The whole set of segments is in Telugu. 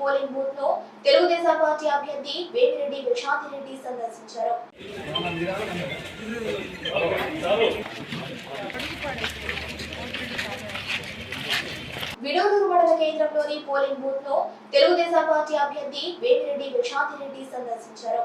పోలింగ్ బూత్ను తెలుగుదేశం పార్టీ అభ్యర్థి వేమిరెడ్డి విశాంతి రెడ్డి సందర్శించారు. విడోదూరు మండల కేంద్రంలోని పోలింగ్ బూత్ను తెలుగుదేశం పార్టీ అభ్యర్థి వేమిరెడ్డి విశాంతి రెడ్డి సందర్శించారు.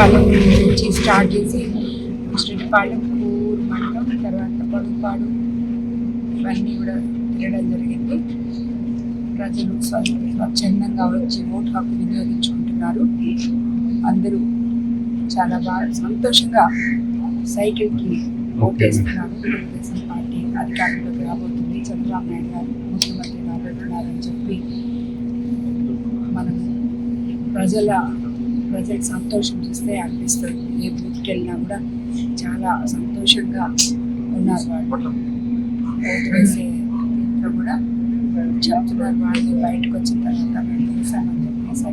ముస్టిపాలెం నుంచి స్టార్ట్ చేసి ముస్టిపాలెం కూర్ మండలం తర్వాత పడుపాడు ఇవన్నీ కూడా తిరగడం జరిగింది. ప్రజలు స్వ- స్వచ్ఛందంగా వచ్చి ఓటు హక్కు వినియోగించుకుంటున్నారు. అందరూ చాలా బాగా సంతోషంగా సైకిల్కి ఓటేస్తున్నారు తెలుగుదేశం పార్టీ అధికారంలోకి రాబోతుంది. చంద్రబాబు నాయుడు గారు ముఖ్యమంత్రి రాబోతున్నారని చెప్పి మనం ప్రజల ప్రజల సంతోషం చూస్తే అనిపిస్తుంది. ఏ బూత్కి వెళ్ళినా కూడా చాలా సంతోషంగా ఉన్నారు వాళ్ళు. ఓటు వేసే దీంట్లో కూడా చెప్తున్నారు వాళ్ళు బయటకు వచ్చిన తర్వాత మేము తీసామని చెప్పేసి.